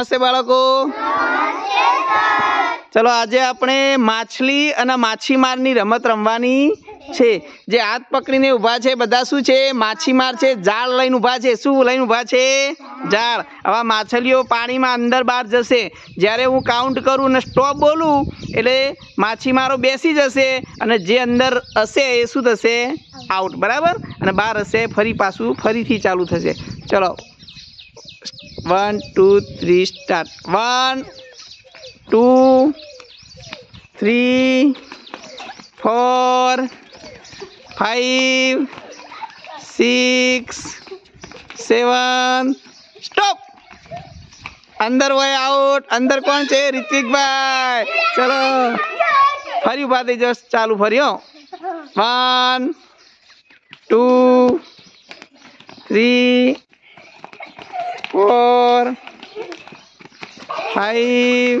નમસ્તે બાળકો. ચલો આજે આપણે માછલી અને માછીમારની રમત રમવાની છે. જે હાથ પકડીને ઊભા છે, બધા શું છે? માછીમાર છે જાળ લઈને ઊભા છે. શું લઈને ઊભા છે? જાળ આવા માછલીઓ પાણીમાં અંદર બહાર જશે. જ્યારે હું કાઉન્ટ કરું અને સ્ટોપ બોલું, એટલે માછીમારો બેસી જશે અને જે અંદર હશે એ શું થશે? આઉટ બરાબર? અને બહાર હશે, ફરી પાછું ફરીથી ચાલુ થશે. ચલો. one two three start one two three four five six seven stop અંદર હોય આઉટ અંદર કોણ છે રિતિકભાઈ ચલો ફરી ઉભા થઈ જશ ચાલુ ફરી હો one two three four five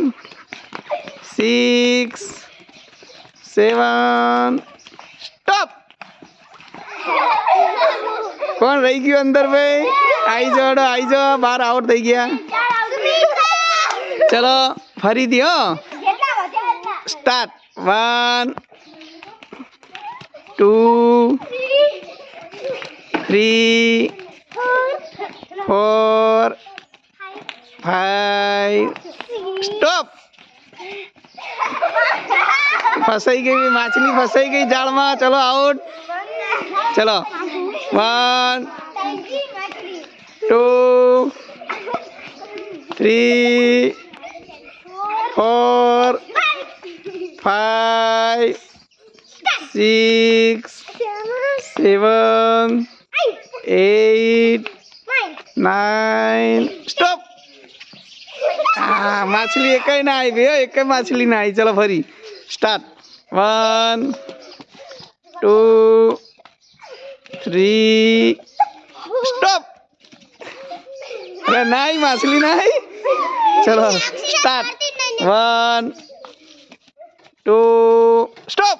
six seven stop કોણ રહી ગયું અંદર ભાઈ આઈ જાઓ આઈ જાઓ બહાર આઉટ થઈ ગયા ચલો ફરીથી હો start one two three four five stop ફસાઈ ગઈ માછલી ફસાઈ ગઈ જાળમાં ચલો આઉટ ચલો one two three four five six seven eight nine stop હા, માછલી એકય ના આવી, હો એકય માછલી ના આવી. ચલો ફરી. Start one two three stop અરે આવી માછલી નાઈ? ચલો સ્ટાર્ટ વન ટુ સ્ટોપ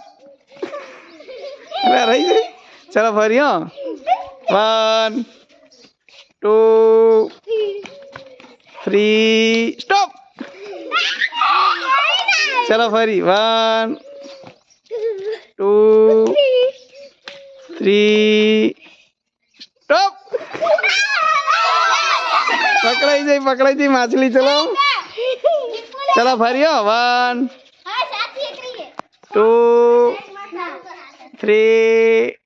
અરે, રહી ગઈ. ચલો ફરી, હો. વન ટુ થ્રી સ્ટોપ ચલો ફરી વન ટુ થ્રી સ્ટોપ પકડાઈ જઈ પકડાઈ જઈ માછલી ચલો. ચલો ફરી હો one two three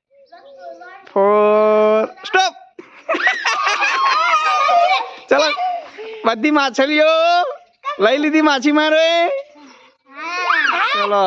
four stop ચલો. બધી માછલીઓ લઈ લીધી માછીમારોએ? ચલો.